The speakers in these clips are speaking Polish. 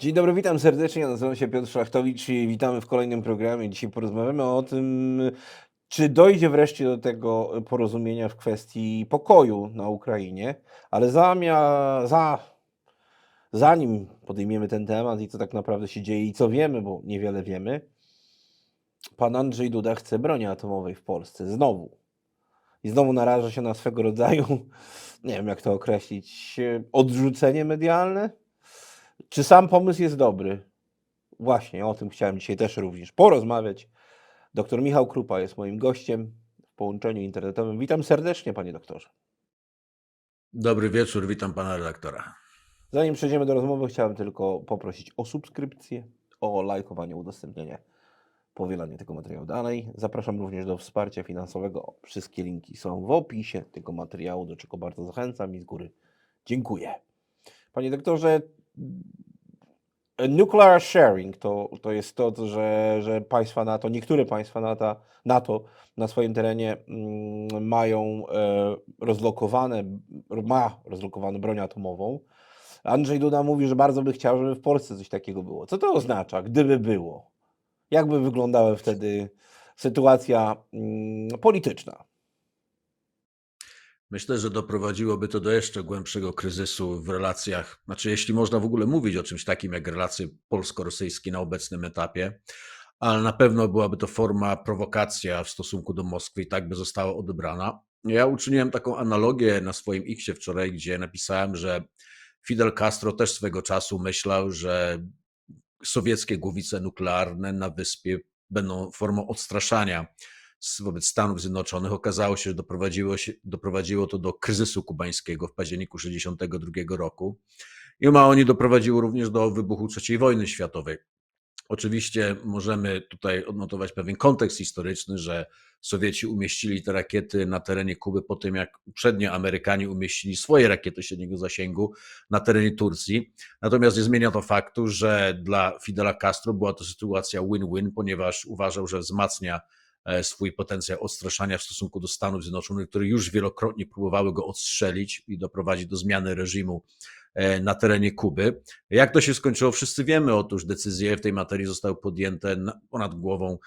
Dzień dobry, witam serdecznie. Nazywam się Piotr Szlachtowicz i witamy w kolejnym programie. Dzisiaj porozmawiamy o tym, czy dojdzie wreszcie do tego porozumienia w kwestii pokoju na Ukrainie, ale zamia, za, zanim podejmiemy ten temat i co tak naprawdę się dzieje i co wiemy, bo niewiele wiemy, pan Andrzej Duda chce broni atomowej w Polsce. Znowu. I znowu naraża się na swego rodzaju, nie wiem jak to określić, odrzucenie medialne? Czy sam pomysł jest dobry? Właśnie o tym chciałem dzisiaj też również porozmawiać. Doktor Michał Krupa jest moim gościem w połączeniu internetowym. Witam serdecznie, panie doktorze. Dobry wieczór, witam pana redaktora. Zanim przejdziemy do rozmowy, chciałem tylko poprosić o subskrypcję, o lajkowanie, udostępnienie, powielanie tego materiału dalej. Zapraszam również do wsparcia finansowego. Wszystkie linki są w opisie tego materiału, do czego bardzo zachęcam i z góry dziękuję. Panie doktorze, nuclear sharing to, to jest to, że, że państwa NATO, niektóre państwa NATO, NATO na swoim terenie mm, mają e, rozlokowane, ma rozlokowaną broń atomową. Andrzej Duda mówi, że bardzo by chciał, żeby w Polsce coś takiego było. Co to oznacza, gdyby było? Jak by wyglądała wtedy sytuacja mm, polityczna? Myślę, że doprowadziłoby to do jeszcze głębszego kryzysu w relacjach, znaczy jeśli można w ogóle mówić o czymś takim jak relacje polsko-rosyjskie na obecnym etapie, ale na pewno byłaby to forma prowokacja w stosunku do Moskwy i tak by została odebrana. Ja uczyniłem taką analogię na swoim Xie wczoraj, gdzie napisałem, że Fidel Castro też swego czasu myślał, że sowieckie głowice nuklearne na wyspie będą formą odstraszania wobec Stanów Zjednoczonych. Okazało się, że doprowadziło, się, doprowadziło to do kryzysu kubańskiego w październiku 1962 roku. I nie doprowadziło również do wybuchu III wojny światowej. Oczywiście możemy tutaj odnotować pewien kontekst historyczny, że Sowieci umieścili te rakiety na terenie Kuby po tym, jak uprzednio Amerykanie umieścili swoje rakiety średniego zasięgu na terenie Turcji. Natomiast nie zmienia to faktu, że dla Fidela Castro była to sytuacja win-win, ponieważ uważał, że wzmacnia swój potencjał odstraszania w stosunku do Stanów Zjednoczonych, które już wielokrotnie próbowały go odstrzelić i doprowadzić do zmiany reżimu na terenie Kuby. Jak to się skończyło, wszyscy wiemy. Otóż decyzje w tej materii zostały podjęte ponad głową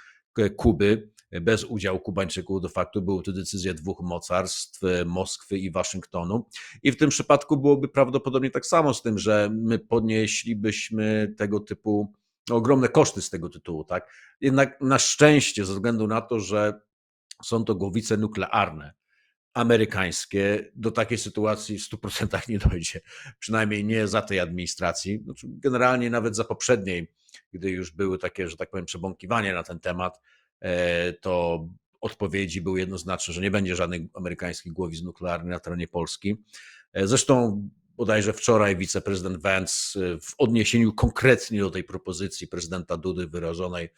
Kuby, bez udziału Kubańczyków. De facto były to decyzje dwóch mocarstw, Moskwy i Waszyngtonu. I w tym przypadku byłoby prawdopodobnie tak samo z tym, że my podnieślibyśmy tego typu ogromne koszty z tego tytułu, tak? Jednak na szczęście, ze względu na to, że są to głowice nuklearne, amerykańskie, do takiej sytuacji w 100% nie dojdzie. Przynajmniej nie za tej administracji. Znaczy, generalnie nawet za poprzedniej, gdy już były takie, że tak powiem, przebąkiwania na ten temat, to odpowiedzi były jednoznaczne, że nie będzie żadnych amerykańskich głowic nuklearnych na terenie Polski. Zresztą bodajże wczoraj wiceprezydent Vance w odniesieniu konkretnie do tej propozycji prezydenta Dudy wyrażonej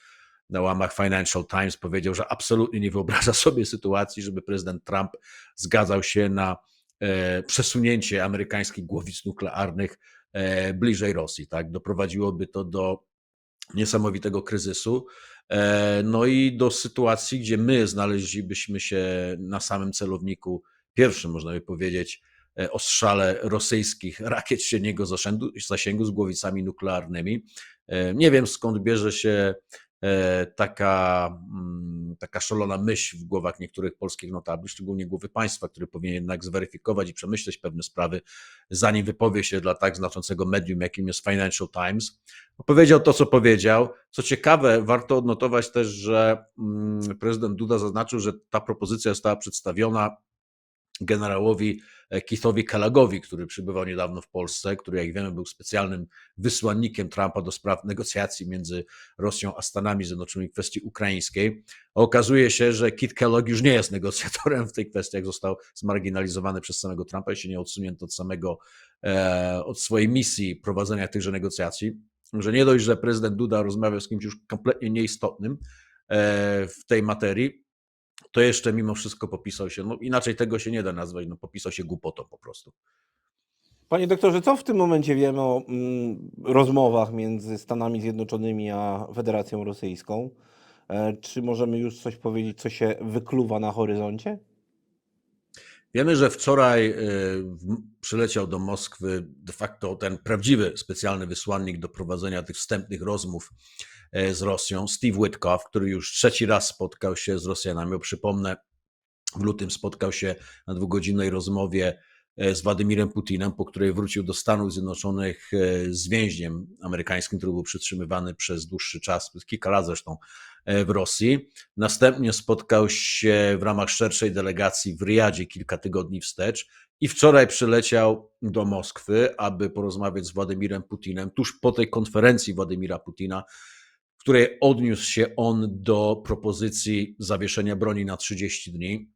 na łamach Financial Times powiedział, że absolutnie nie wyobraża sobie sytuacji, żeby prezydent Trump zgadzał się na przesunięcie amerykańskich głowic nuklearnych bliżej Rosji. Tak? Doprowadziłoby to do niesamowitego kryzysu. No i do sytuacji, gdzie my znaleźlibyśmy się na samym celowniku, pierwszym można by powiedzieć, ostrzale rosyjskich rakiet średniego zasięgu, zasięgu z głowicami nuklearnymi. Nie wiem skąd bierze się taka, mm, taka szalona myśl w głowach niektórych polskich notabli, szczególnie głowy państwa, który powinien jednak zweryfikować i przemyśleć pewne sprawy, zanim wypowie się dla tak znaczącego medium, jakim jest Financial Times. Powiedział to, co powiedział. Co ciekawe, warto odnotować też, że mm, prezydent Duda zaznaczył, że ta propozycja została przedstawiona generałowi Keithowi Kellagowi, który przybywał niedawno w Polsce, który jak wiemy był specjalnym wysłannikiem Trumpa do spraw negocjacji między Rosją a Stanami Zjednoczonymi w kwestii ukraińskiej. Okazuje się, że Kit Kellogg już nie jest negocjatorem w tej kwestii, jak został zmarginalizowany przez samego Trumpa, jeśli nie odsunięty od samego, od swojej misji prowadzenia tychże negocjacji. Że nie dość, że prezydent Duda rozmawiał z kimś już kompletnie nieistotnym w tej materii, to jeszcze mimo wszystko popisał się, no inaczej tego się nie da nazwać, no popisał się głupotą po prostu. Panie doktorze, co w tym momencie wiemy o mm, rozmowach między Stanami Zjednoczonymi a Federacją Rosyjską? E, czy możemy już coś powiedzieć, co się wykluwa na horyzoncie? Wiemy, że wczoraj y, w- przyleciał do Moskwy de facto ten prawdziwy specjalny wysłannik do prowadzenia tych wstępnych rozmów e, z Rosją, Steve Witkoff, który już trzeci raz spotkał się z Rosjanami. Bo Przypomnę, w lutym spotkał się na dwugodzinnej rozmowie e, z Władimirem Putinem, po której wrócił do Stanów Zjednoczonych e, z więźniem amerykańskim, który był przytrzymywany przez dłuższy czas, przez kilka lat zresztą e, w Rosji. Następnie spotkał się w ramach szerszej delegacji w Riyadzie kilka tygodni wstecz i wczoraj przyleciał do Moskwy, aby porozmawiać z Władimirem Putinem tuż po tej konferencji Władimira Putina, której odniósł się on do propozycji zawieszenia broni na 30 dni.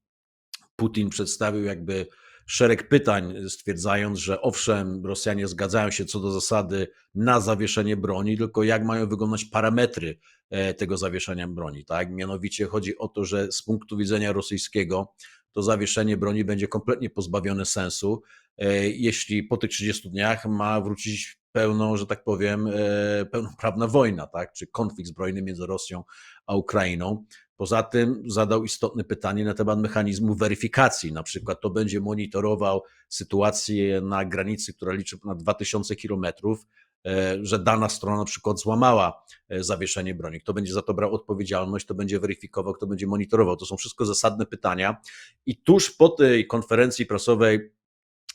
Putin przedstawił jakby szereg pytań, stwierdzając, że owszem, Rosjanie zgadzają się co do zasady na zawieszenie broni, tylko jak mają wyglądać parametry e, tego zawieszenia broni. Tak? Mianowicie chodzi o to, że z punktu widzenia rosyjskiego to zawieszenie broni będzie kompletnie pozbawione sensu, e, jeśli po tych 30 dniach ma wrócić pełną, że tak powiem, e, pełnoprawna wojna, tak? czy konflikt zbrojny między Rosją a Ukrainą. Poza tym zadał istotne pytanie na temat mechanizmu weryfikacji. Na przykład to będzie monitorował sytuację na granicy, która liczy ponad 2000 kilometrów, e, że dana strona na przykład złamała e, zawieszenie broni. Kto będzie za to brał odpowiedzialność, kto będzie weryfikował, kto będzie monitorował. To są wszystko zasadne pytania. I tuż po tej konferencji prasowej,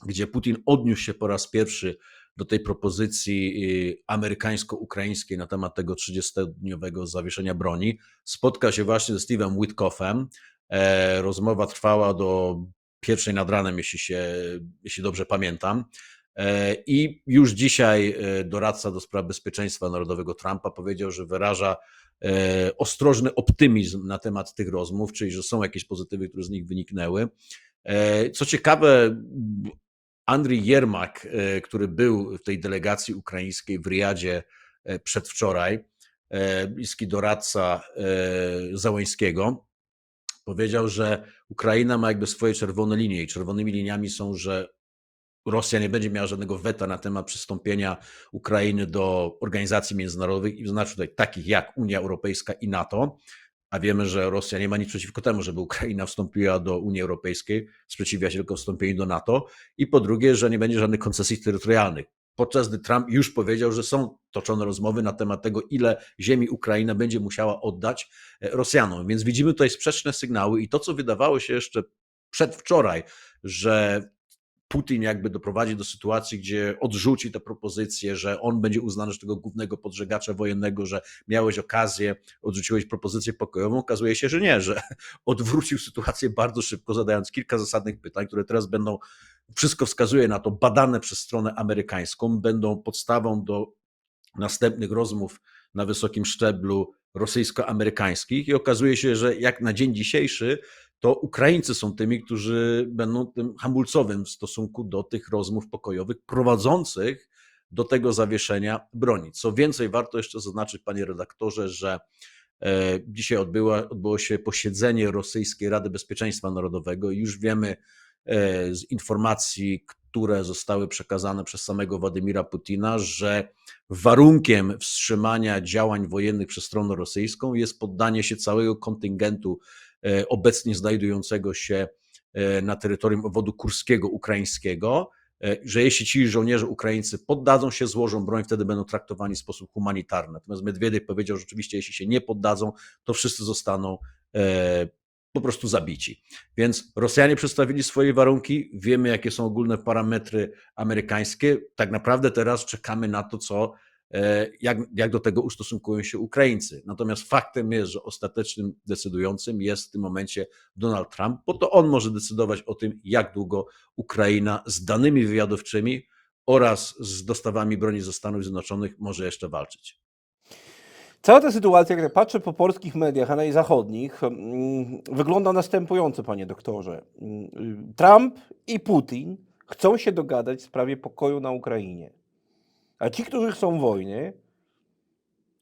gdzie Putin odniósł się po raz pierwszy do tej propozycji y, amerykańsko-ukraińskiej na temat tego 30-dniowego zawieszenia broni, spotkał się właśnie ze Steve'em Witkoffem. E, Rozmowa trwała do pierwszej nad ranem, jeśli, się, jeśli dobrze pamiętam. E, I już dzisiaj e, doradca do spraw bezpieczeństwa narodowego Trumpa powiedział, że wyraża ostrożny optymizm na temat tych rozmów, czyli że są jakieś pozytywy, które z nich wyniknęły. Co ciekawe, Andrii Jermak, e, który był w tej delegacji ukraińskiej w Riyadzie e, przedwczoraj, e, bliski doradca Załońskiego, powiedział, że Ukraina ma jakby swoje czerwone linie i czerwonymi liniami są, że Rosja nie będzie miała żadnego weta na temat przystąpienia Ukrainy do organizacji międzynarodowych i znaczy tutaj takich jak Unia Europejska i NATO, a wiemy, że Rosja nie ma nic przeciwko temu, żeby Ukraina wstąpiła do Unii Europejskiej, sprzeciwia się tylko wstąpieniu do NATO i po drugie, że nie będzie żadnych koncesji terytorialnych. Podczas gdy Trump już powiedział, że są toczone rozmowy na temat tego, ile ziemi Ukraina będzie musiała oddać e, Rosjanom. Więc widzimy tutaj sprzeczne sygnały i to, co wydawało się jeszcze przedwczoraj, że Putin jakby doprowadzi do sytuacji, gdzie odrzuci tę propozycję, że on będzie uznany za tego głównego podżegacza wojennego, że miałeś okazję, odrzuciłeś propozycję pokojową. Okazuje się, że nie, że odwrócił sytuację bardzo szybko, zadając kilka zasadnych pytań, które teraz będą, wszystko wskazuje na to, badane przez stronę amerykańską, będą podstawą do następnych rozmów na wysokim szczeblu rosyjsko-amerykańskich i okazuje się, że jak na dzień dzisiejszy to Ukraińcy są tymi, którzy będą tym hamulcowym w stosunku do tych rozmów pokojowych prowadzących do tego zawieszenia broni. Co więcej, warto jeszcze zaznaczyć, panie redaktorze, że e, dzisiaj odbyło się posiedzenie Rosyjskiej Rady Bezpieczeństwa Narodowego i już wiemy e, z informacji, które zostały przekazane przez samego Władimira Putina, że warunkiem wstrzymania działań wojennych przez stronę rosyjską jest poddanie się całego kontyngentu obecnie znajdującego się e, na terytorium obwodu kurskiego ukraińskiego, e, że jeśli ci żołnierze ukraińscy poddadzą się, złożą broń, wtedy będą traktowani w sposób humanitarny. Natomiast Medwiediew powiedział, że oczywiście jeśli się nie poddadzą, to wszyscy zostaną e, po prostu zabici. Więc Rosjanie przedstawili swoje warunki, wiemy jakie są ogólne parametry amerykańskie. Tak naprawdę teraz czekamy na to, co e, jak, jak do tego ustosunkują się Ukraińcy. Natomiast faktem jest, że ostatecznym decydującym jest w tym momencie Donald Trump, bo to on może decydować o tym, jak długo Ukraina z danymi wywiadowczymi oraz z dostawami broni ze Stanów Zjednoczonych może jeszcze walczyć. Cała ta sytuacja, jak patrzę po polskich mediach, a najzachodnich, mm, wygląda następująco, panie doktorze. Mm, Trump i Putin chcą się dogadać w sprawie pokoju na Ukrainie. A ci, którzy chcą wojny,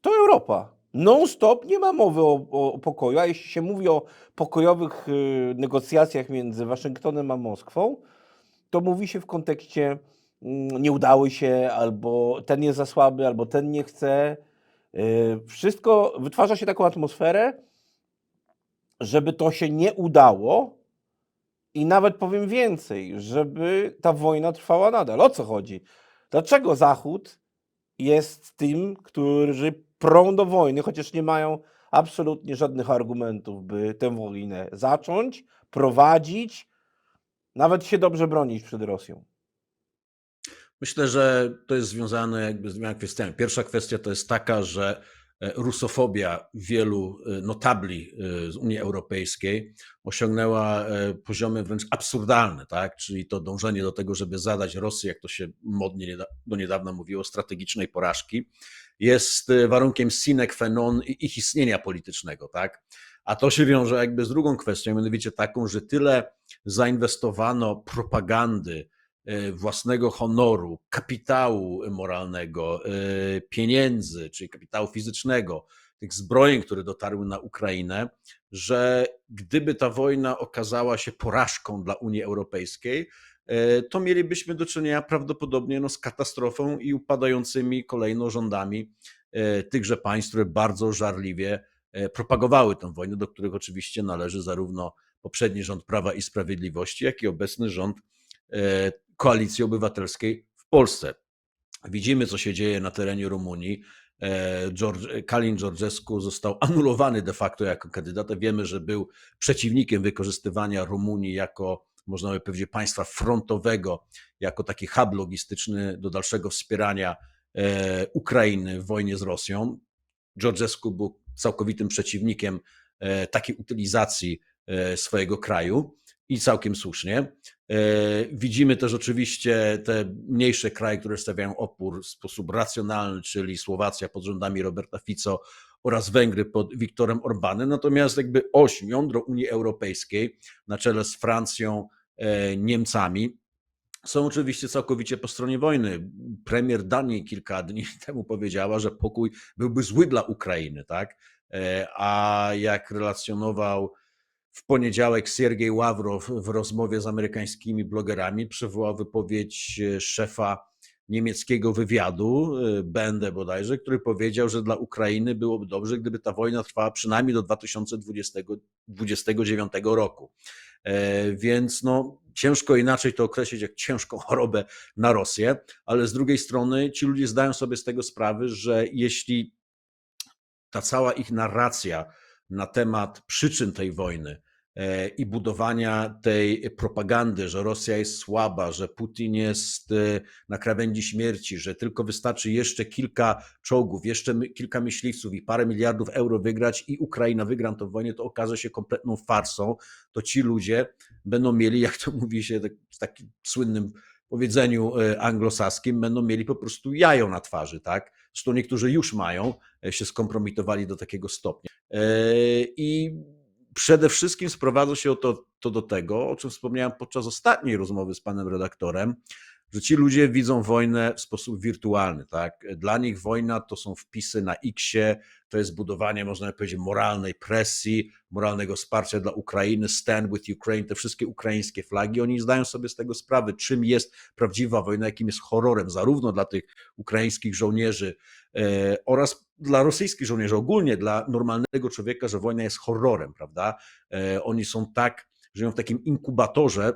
to Europa. Non-stop nie ma mowy o, o pokoju, a jeśli się mówi o pokojowych y, negocjacjach między Waszyngtonem a Moskwą, to mówi się w kontekście mm, nie udały się, albo ten jest za słaby, albo ten nie chce. Y, Wszystko wytwarza się taką atmosferę, żeby to się nie udało, I nawet powiem więcej, żeby ta wojna trwała nadal. O co chodzi? Dlaczego Zachód jest tym, którzy prą do wojny, chociaż nie mają absolutnie żadnych argumentów, by tę wojnę zacząć, prowadzić, nawet się dobrze bronić przed Rosją? Myślę, że to jest związane jakby z dwiema kwestiami. Pierwsza kwestia to jest taka, że rusofobia wielu e, notabli e, z Unii Europejskiej osiągnęła e, poziomy wręcz absurdalne, tak? Czyli to dążenie do tego, żeby zadać Rosji, jak to się modnie do niedawna mówiło, strategicznej porażki, jest e, warunkiem sine qua non ich istnienia politycznego, tak? A to się wiąże jakby z drugą kwestią, mianowicie taką, że tyle zainwestowano propagandy, e, własnego honoru, kapitału moralnego, e, pieniędzy, czyli kapitału fizycznego, tych zbrojeń, które dotarły na Ukrainę, że gdyby ta wojna okazała się porażką dla Unii Europejskiej, e, to mielibyśmy do czynienia prawdopodobnie no, z katastrofą i upadającymi kolejno rządami e, tychże państw, które bardzo żarliwie e, propagowały tę wojnę, do których oczywiście należy zarówno poprzedni rząd Prawa i Sprawiedliwości, jak i obecny rząd e, Koalicji Obywatelskiej w Polsce. Widzimy, co się dzieje na terenie Rumunii. E, Kalin Georgescu został anulowany de facto jako kandydat. Wiemy, że był przeciwnikiem wykorzystywania Rumunii jako, można by powiedzieć, państwa frontowego, jako taki hub logistyczny do dalszego wspierania e, Ukrainy w wojnie z Rosją. Georgescu był całkowitym przeciwnikiem e, takiej utylizacji swojego kraju i całkiem słusznie. E, Widzimy też oczywiście te mniejsze kraje, które stawiają opór w sposób racjonalny, czyli Słowacja pod rządami Roberta Fico oraz Węgry pod Viktorem Orbanem. Natomiast jakby oś, jądro Unii Europejskiej na czele z Francją, e, Niemcami są oczywiście całkowicie po stronie wojny. Premier Danii kilka dni temu powiedziała, że pokój byłby zły dla Ukrainy, tak? E, A jak relacjonował w poniedziałek Siergiej Ławrow w rozmowie z amerykańskimi blogerami przywołał wypowiedź e, szefa niemieckiego wywiadu, e, Bende bodajże, który powiedział, że dla Ukrainy byłoby dobrze, gdyby ta wojna trwała przynajmniej do 2029 roku. E, Więc no, ciężko inaczej to określić jak ciężką chorobę na Rosję, ale z drugiej strony ci ludzie zdają sobie z tego sprawy, że jeśli ta cała ich narracja na temat przyczyn tej wojny e, i budowania tej propagandy, że Rosja jest słaba, że Putin jest e, na krawędzi śmierci, że tylko wystarczy jeszcze kilka czołgów, jeszcze kilka myśliwców i parę miliardów euro wygrać i Ukraina wygra tę wojnę, to okaże się kompletną farsą, to ci ludzie będą mieli, jak to mówi się tak, w takim słynnym powiedzeniu e, anglosaskim, będą mieli po prostu jajo na twarzy, tak? Zresztą niektórzy już mają, e, się skompromitowali do takiego stopnia. E, I przede wszystkim sprowadza się to, to do tego, o czym wspomniałem podczas ostatniej rozmowy z panem redaktorem, że ci ludzie widzą wojnę w sposób wirtualny. Tak? Dla nich wojna to są wpisy na X-ie, to jest budowanie, można powiedzieć, moralnej presji, moralnego wsparcia dla Ukrainy, stand with Ukraine, te wszystkie ukraińskie flagi. Oni zdają sobie z tego sprawę, czym jest prawdziwa wojna, jakim jest horrorem, zarówno dla tych ukraińskich żołnierzy e, oraz dla rosyjskich żołnierzy, ogólnie dla normalnego człowieka, że wojna jest horrorem, prawda? E, Oni są tak, żyją w takim inkubatorze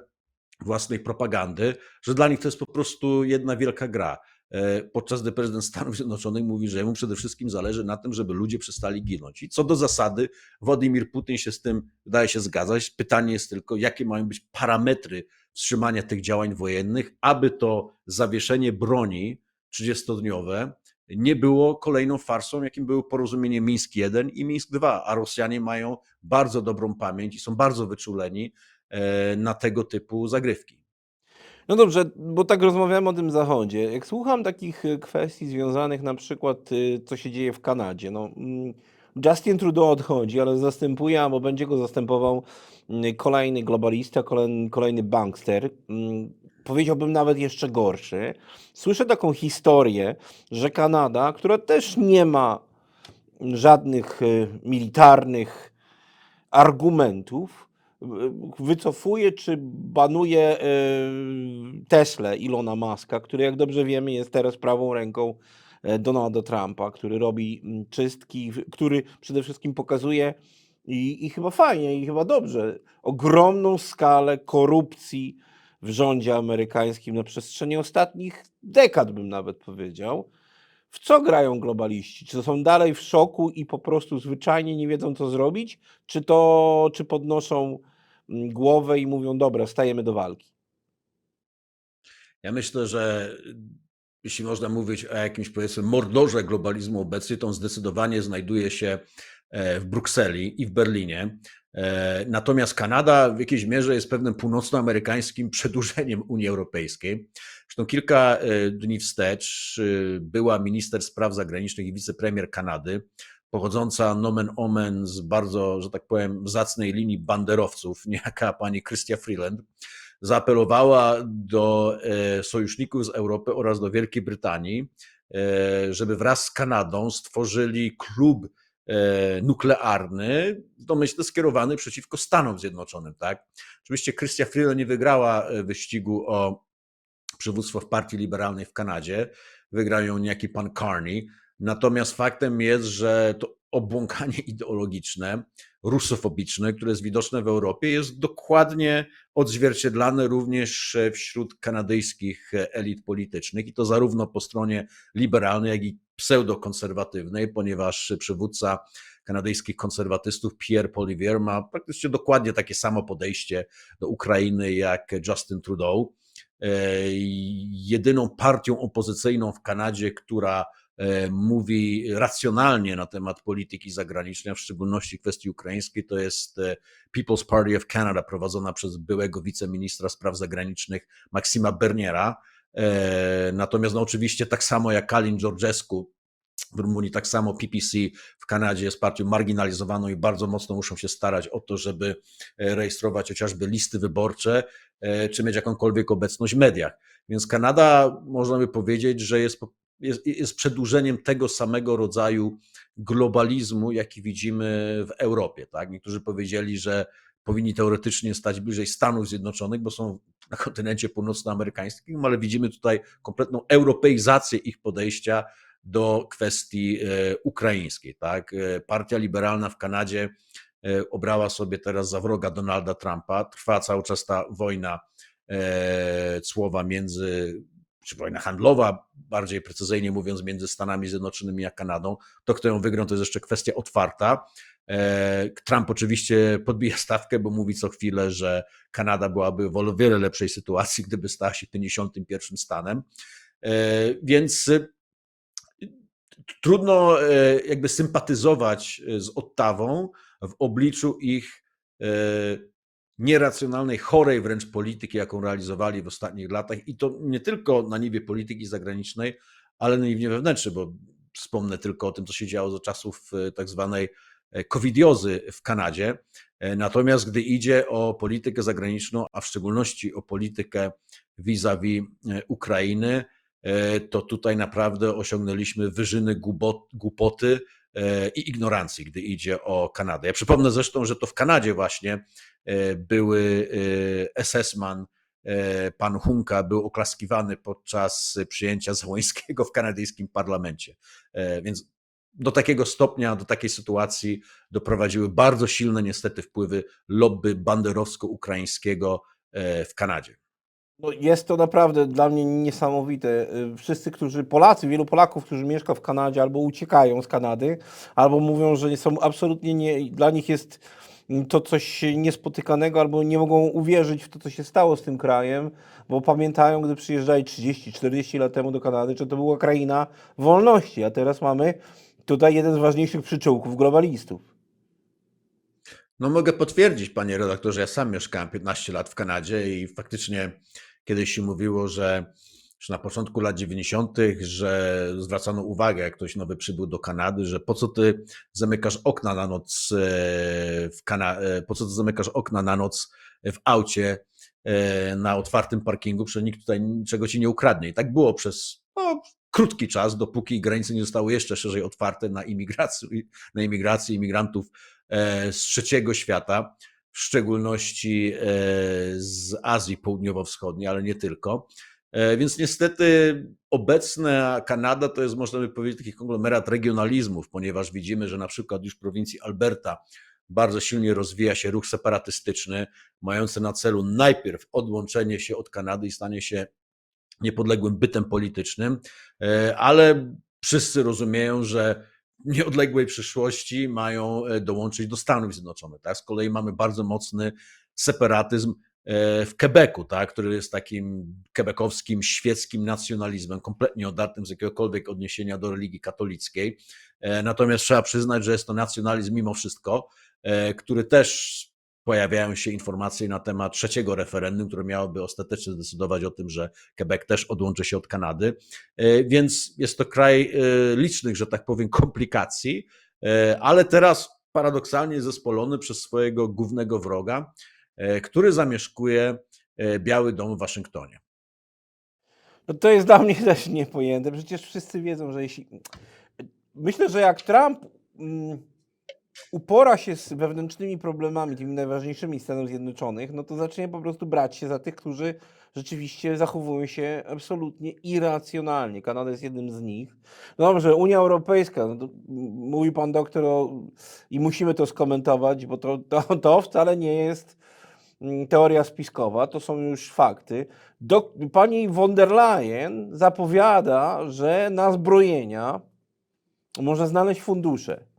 własnej propagandy, że dla nich to jest po prostu jedna wielka gra. E, Podczas gdy prezydent Stanów Zjednoczonych mówi, że jemu przede wszystkim zależy na tym, żeby ludzie przestali ginąć. I co do zasady, Władimir Putin się z tym wydaje się zgadzać. Pytanie jest tylko, jakie mają być parametry wstrzymania tych działań wojennych, aby to zawieszenie broni 30-dniowe nie było kolejną farsą, jakim było porozumienie Mińsk 1 i Mińsk 2, a Rosjanie mają bardzo dobrą pamięć i są bardzo wyczuleni na tego typu zagrywki. No dobrze, bo tak rozmawiamy o tym Zachodzie. Jak słucham takich y, kwestii związanych na przykład, y, co się dzieje w Kanadzie, no mm, Justin Trudeau odchodzi, ale zastępuje, albo będzie go zastępował mm, kolejny globalista, kolejny, bankster, mm, powiedziałbym nawet jeszcze gorszy. Słyszę taką historię, że Kanada, która też nie ma żadnych militarnych argumentów, wycofuje czy banuje y, Teslę Ilona Maska, który jak dobrze wiemy jest teraz prawą ręką e, Donalda Trumpa, który robi mm, czystki, który przede wszystkim pokazuje I, I chyba fajnie, i chyba dobrze. Ogromną skalę korupcji w rządzie amerykańskim na przestrzeni ostatnich dekad, bym nawet powiedział. W co grają globaliści? Czy są dalej w szoku i po prostu zwyczajnie nie wiedzą, co zrobić? Czy to, czy podnoszą mm, głowę i mówią, dobra, stajemy do walki? Ja myślę, że jeśli można mówić o jakimś powiedzmy mordorze globalizmu obecnie, to on zdecydowanie znajduje się w Brukseli i w Berlinie. E, Natomiast Kanada w jakiejś mierze jest pewnym północnoamerykańskim przedłużeniem Unii Europejskiej. Zresztą kilka e, dni wstecz e, była minister spraw zagranicznych i wicepremier Kanady, pochodząca nomen omen z bardzo, że tak powiem, zacnej linii banderowców, niejaka pani Chrystia Freeland, zaapelowała do e, sojuszników z Europy oraz do Wielkiej Brytanii, e, żeby wraz z Kanadą stworzyli klub e, nuklearny, w domyśle skierowany przeciwko Stanom Zjednoczonym. Tak? Oczywiście Chrystia Freeland nie wygrała e, wyścigu o przywództwo w Partii Liberalnej w Kanadzie, wygrał ją niejaki pan Carney, natomiast faktem jest, że to obłąkanie ideologiczne, rusofobiczne, które jest widoczne w Europie, jest dokładnie odzwierciedlane również wśród kanadyjskich elit politycznych i to zarówno po stronie liberalnej, jak i pseudokonserwatywnej, ponieważ przywódca kanadyjskich konserwatystów Pierre Poilievre ma praktycznie dokładnie takie samo podejście do Ukrainy jak Justin Trudeau. E, Jedyną partią opozycyjną w Kanadzie, która mówi racjonalnie na temat polityki zagranicznej, a w szczególności kwestii ukraińskiej, to jest e, People's Party of Canada, prowadzona przez byłego wiceministra spraw zagranicznych Maksima Berniera. E, Natomiast no, oczywiście tak samo jak Kalin Georgescu w Rumunii, tak samo PPC w Kanadzie jest partią marginalizowaną i bardzo mocno muszą się starać o to, żeby e, rejestrować chociażby listy wyborcze, e, czy mieć jakąkolwiek obecność w mediach. Więc Kanada, można by powiedzieć, że jest, jest, jest przedłużeniem tego samego rodzaju globalizmu, jaki widzimy w Europie. Tak? Niektórzy powiedzieli, że powinni teoretycznie stać bliżej Stanów Zjednoczonych, bo są na kontynencie północnoamerykańskim, ale widzimy tutaj kompletną europeizację ich podejścia do kwestii e, ukraińskiej. Tak? E, Partia Liberalna w Kanadzie e, obrała sobie teraz za wroga Donalda Trumpa. Trwa cały czas ta wojna cłowa między, czy wojna handlowa, bardziej precyzyjnie mówiąc, między Stanami Zjednoczonymi a Kanadą. To, kto ją wygrał, to jest jeszcze kwestia otwarta. E, Trump oczywiście podbija stawkę, bo mówi co chwilę, że Kanada byłaby w o wiele lepszej sytuacji, gdyby stała się 51 stanem. E, Więc e, trudno e, jakby sympatyzować z Ottawą w obliczu ich nieracjonalnej, chorej wręcz polityki, jaką realizowali w ostatnich latach i to nie tylko na niwie polityki zagranicznej, ale na niwie wewnętrznej, bo wspomnę tylko o tym, co się działo za czasów e, tak zwanej e, covidiozy w Kanadzie. E, Natomiast gdy idzie o politykę zagraniczną, a w szczególności o politykę vis-a-vis e, Ukrainy, e, to tutaj naprawdę osiągnęliśmy wyżyny głupoty e, i ignorancji, gdy idzie o Kanadę. Ja przypomnę zresztą, że to w Kanadzie właśnie e, były e, SS-man, e, pan Hunka był oklaskiwany podczas przyjęcia Załońskiego w kanadyjskim parlamencie. E, Więc do takiego stopnia, do takiej sytuacji doprowadziły bardzo silne niestety wpływy lobby banderowsko-ukraińskiego e, w Kanadzie. No jest to naprawdę dla mnie niesamowite. Y, Wszyscy, którzy, Polacy, wielu Polaków, którzy mieszka w Kanadzie albo uciekają z Kanady, albo mówią, że są absolutnie nie, dla nich jest mm, to coś niespotykanego, albo nie mogą uwierzyć w to, co się stało z tym krajem, bo pamiętają, gdy przyjeżdżali 30-40 lat temu do Kanady, że to była kraina wolności, a teraz mamy tutaj jeden z ważniejszych przyczółków globalistów. No mogę potwierdzić, panie redaktorze, ja sam mieszkałem 15 lat w Kanadzie i faktycznie kiedyś się mówiło, że że na początku lat 90., że zwracano uwagę, jak ktoś nowy przybył do Kanady, że po co ty zamykasz okna na noc e, w Kana- e, po co ty zamykasz okna na noc w aucie e, na otwartym parkingu, przecież nikt tutaj niczego ci nie ukradnie. I tak było przez no, krótki czas, dopóki granice nie zostały jeszcze szerzej otwarte na imigrację, na imigrację imigrantów z trzeciego świata, w szczególności e, z Azji Południowo-Wschodniej, ale nie tylko. E, Więc niestety obecna Kanada to jest, można by powiedzieć, taki konglomerat regionalizmów, ponieważ widzimy, że na przykład już w prowincji Alberta bardzo silnie rozwija się ruch separatystyczny, mający na celu najpierw odłączenie się od Kanady i stanie się niepodległym bytem politycznym, e, ale wszyscy rozumieją, że nieodległej przyszłości mają e, dołączyć do Stanów Zjednoczonych. Tak? Z kolei mamy bardzo mocny separatyzm e, w Quebecu, tak? który jest takim quebecowskim, świeckim nacjonalizmem, kompletnie odartym z jakiegokolwiek odniesienia do religii katolickiej. Natomiast trzeba przyznać, że jest to nacjonalizm mimo wszystko, który też pojawiają się informacje na temat trzeciego referendum, które miałoby ostatecznie zdecydować o tym, że Quebec też odłączy się od Kanady. E, więc jest to kraj e, licznych, że tak powiem, komplikacji, e, ale teraz paradoksalnie zespolony przez swojego głównego wroga, który zamieszkuje Biały Dom w Waszyngtonie. No to jest dla mnie też niepojęte. Przecież wszyscy wiedzą, że jeśli. Myślę, że jak Trump. Upora się z wewnętrznymi problemami, tymi najważniejszymi Stanów Zjednoczonych, no to zacznie po prostu brać się za tych, którzy rzeczywiście zachowują się absolutnie irracjonalnie. Kanada jest jednym z nich. No dobrze, Unia Europejska, no mówi pan doktor o, i musimy to skomentować, bo to, to, to wcale nie jest mm, teoria spiskowa, to są już fakty. Do, pani von der Leyen zapowiada, że na zbrojenia może znaleźć fundusze.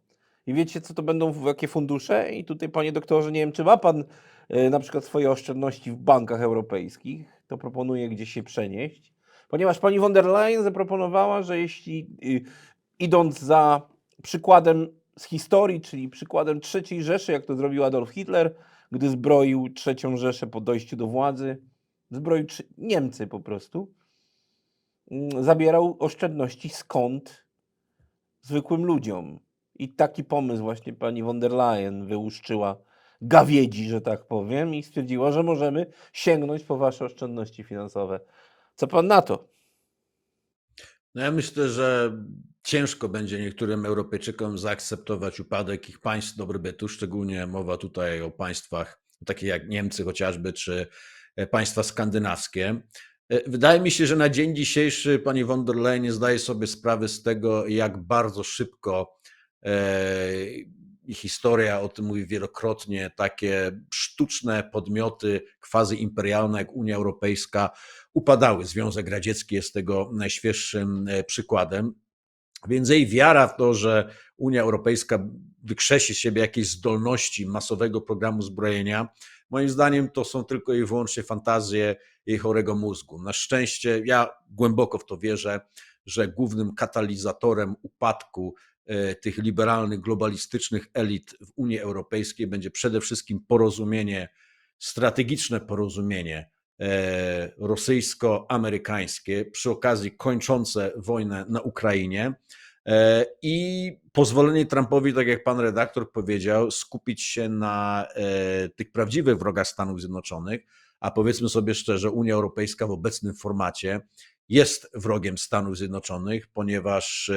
I wiecie, co to będą, jakie fundusze? I tutaj, panie doktorze, nie wiem, czy ma pan y, na przykład swoje oszczędności w bankach europejskich, to proponuję gdzieś się przenieść, ponieważ pani von der Leyen zaproponowała, że jeśli y, idąc za przykładem z historii, czyli przykładem III Rzeszy, jak to zrobił Adolf Hitler, gdy zbroił trzecią Rzeszę po dojściu do władzy, zbroił Niemcy po prostu, mm, zabierał oszczędności skąd zwykłym ludziom. I taki pomysł właśnie pani von der Leyen wyłuszczyła gawiedzi, że tak powiem, i stwierdziła, że możemy sięgnąć po wasze oszczędności finansowe. Co pan na to? No ja myślę, że ciężko będzie niektórym Europejczykom zaakceptować upadek ich państw dobrobytu, szczególnie mowa tutaj o państwach takich jak Niemcy chociażby, czy e, państwa skandynawskie. E, wydaje mi się, że na dzień dzisiejszy pani von der Leyen nie zdaje sobie sprawy z tego, jak bardzo szybko i historia o tym mówi wielokrotnie, takie sztuczne podmioty quasi imperialne jak Unia Europejska upadały. Związek Radziecki jest tego najświeższym e, przykładem. Więc jej wiara w to, że Unia Europejska wykrzesi z siebie jakieś zdolności masowego programu zbrojenia, moim zdaniem to są tylko i wyłącznie fantazje jej chorego mózgu. Na szczęście ja głęboko w to wierzę, że głównym katalizatorem upadku E, tych liberalnych, globalistycznych elit w Unii Europejskiej będzie przede wszystkim porozumienie, strategiczne porozumienie e, rosyjsko-amerykańskie, przy okazji kończące wojnę na Ukrainie. E, i pozwolenie Trumpowi, tak jak pan redaktor powiedział, skupić się na tych prawdziwych wrogach Stanów Zjednoczonych, a powiedzmy sobie szczerze, Unia Europejska w obecnym formacie jest wrogiem Stanów Zjednoczonych, ponieważ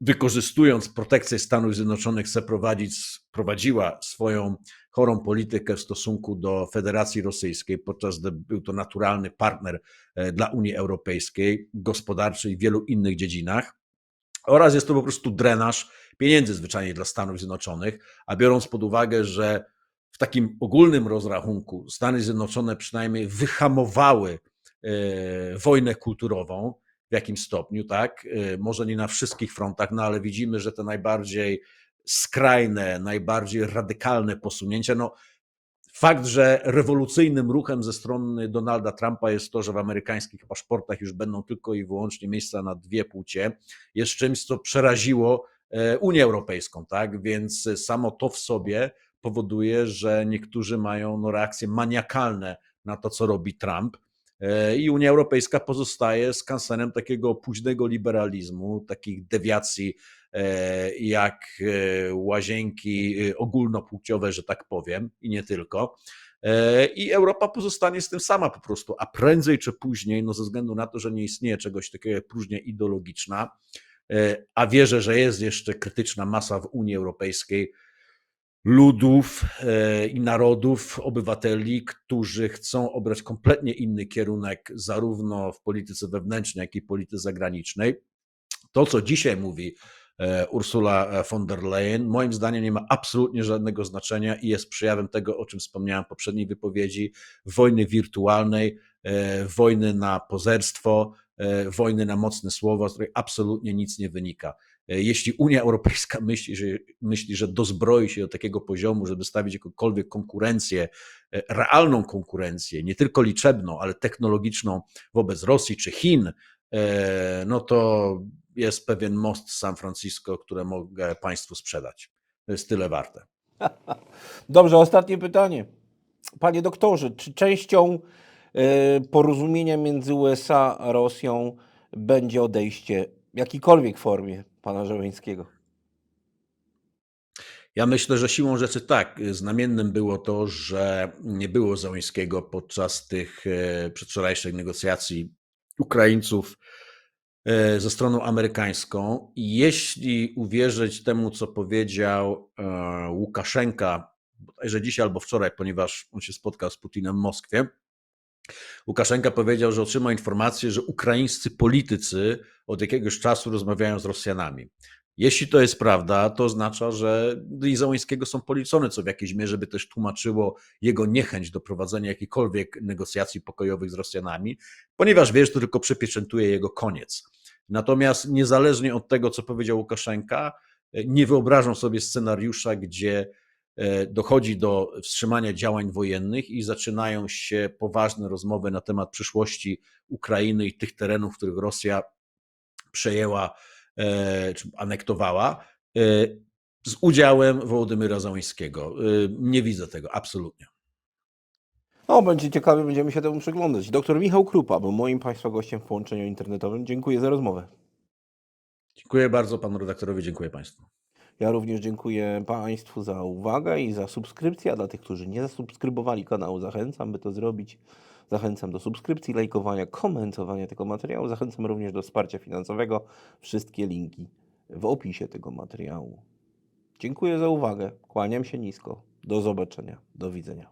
wykorzystując protekcję Stanów Zjednoczonych, chce prowadzić, prowadziła swoją chorą politykę w stosunku do Federacji Rosyjskiej, podczas gdy był to naturalny partner e, dla Unii Europejskiej, gospodarczej i w wielu innych dziedzinach. Oraz jest to po prostu drenaż pieniędzy zwyczajnie dla Stanów Zjednoczonych, a biorąc pod uwagę, że w takim ogólnym rozrachunku Stany Zjednoczone przynajmniej wyhamowały e, wojnę kulturową, w jakim stopniu, tak? Y, może nie na wszystkich frontach, no ale widzimy, że te najbardziej skrajne, najbardziej radykalne posunięcia, no Fakt, że rewolucyjnym ruchem ze strony Donalda Trumpa jest to, że w amerykańskich paszportach już będą tylko i wyłącznie miejsca na dwie płcie, jest czymś, co przeraziło e, Unię Europejską, tak? Więc samo to w sobie powoduje, że niektórzy mają no, reakcje maniakalne na to, co robi Trump. E, I Unia Europejska pozostaje skansenem takiego późnego liberalizmu, takich dewiacji e, jak e, łazienki ogólnopłciowe, że tak powiem, i nie tylko. I Europa pozostanie z tym sama po prostu, a prędzej czy później, no ze względu na to, że nie istnieje czegoś takiego jak próżnia ideologiczna, a wierzę, że jest jeszcze krytyczna masa w Unii Europejskiej, ludów e, i narodów, obywateli, którzy chcą obrać kompletnie inny kierunek, zarówno w polityce wewnętrznej, jak i polityce zagranicznej. To, co dzisiaj mówi e, Ursula von der Leyen, moim zdaniem nie ma absolutnie żadnego znaczenia i jest przejawem tego, o czym wspomniałem w poprzedniej wypowiedzi, wojny wirtualnej, e, wojny na pozerstwo, wojny na mocne słowa, z której absolutnie nic nie wynika. E, Jeśli Unia Europejska myśli, że, myśli, że dozbroi się do takiego poziomu, żeby stawić jakąkolwiek konkurencję, e, realną konkurencję, nie tylko liczebną, ale technologiczną wobec Rosji czy Chin, e, no to jest pewien most San Francisco, które mogę Państwu sprzedać. To jest tyle warte. Dobrze, ostatnie pytanie. Panie doktorze, czy częścią porozumienia między USA a Rosją będzie odejście jakiejkolwiek formie pana Żeleńskiego? Ja myślę, że siłą rzeczy tak. Znamiennym było to, że nie było Załęskiego podczas tych e, przedwczorajszych negocjacji Ukraińców e, ze stroną amerykańską. Jeśli uwierzyć temu, co powiedział e, Łukaszenka, bodajże dzisiaj albo wczoraj, ponieważ on się spotkał z Putinem w Moskwie, Łukaszenka powiedział, że otrzymał informację, że ukraińscy politycy od jakiegoś czasu rozmawiają z Rosjanami. Jeśli to jest prawda, to oznacza, że i Załońskiego są policzone, co w jakiejś mierze by też tłumaczyło jego niechęć do prowadzenia jakichkolwiek negocjacji pokojowych z Rosjanami, ponieważ wiesz, to tylko przypieczętuje jego koniec. Natomiast niezależnie od tego, co powiedział Łukaszenka, nie wyobrażam sobie scenariusza, gdzie dochodzi do wstrzymania działań wojennych i zaczynają się poważne rozmowy na temat przyszłości Ukrainy i tych terenów, których Rosja przejęła e, czy anektowała e, z udziałem Wołodymyra Załońskiego. E, Nie widzę tego, absolutnie. No, będzie ciekawie, będziemy się temu przyglądać. Doktor Michał Krupa był moim Państwa gościem w połączeniu internetowym. Dziękuję za rozmowę. Dziękuję bardzo panu redaktorowi, dziękuję państwu. Ja również dziękuję Państwu za uwagę i za subskrypcję. A dla tych, którzy nie zasubskrybowali kanału, zachęcam, by to zrobić. Zachęcam do subskrypcji, lajkowania, komentowania tego materiału. Zachęcam również do wsparcia finansowego. Wszystkie linki w opisie tego materiału. Dziękuję za uwagę. Kłaniam się nisko. Do zobaczenia. Do widzenia.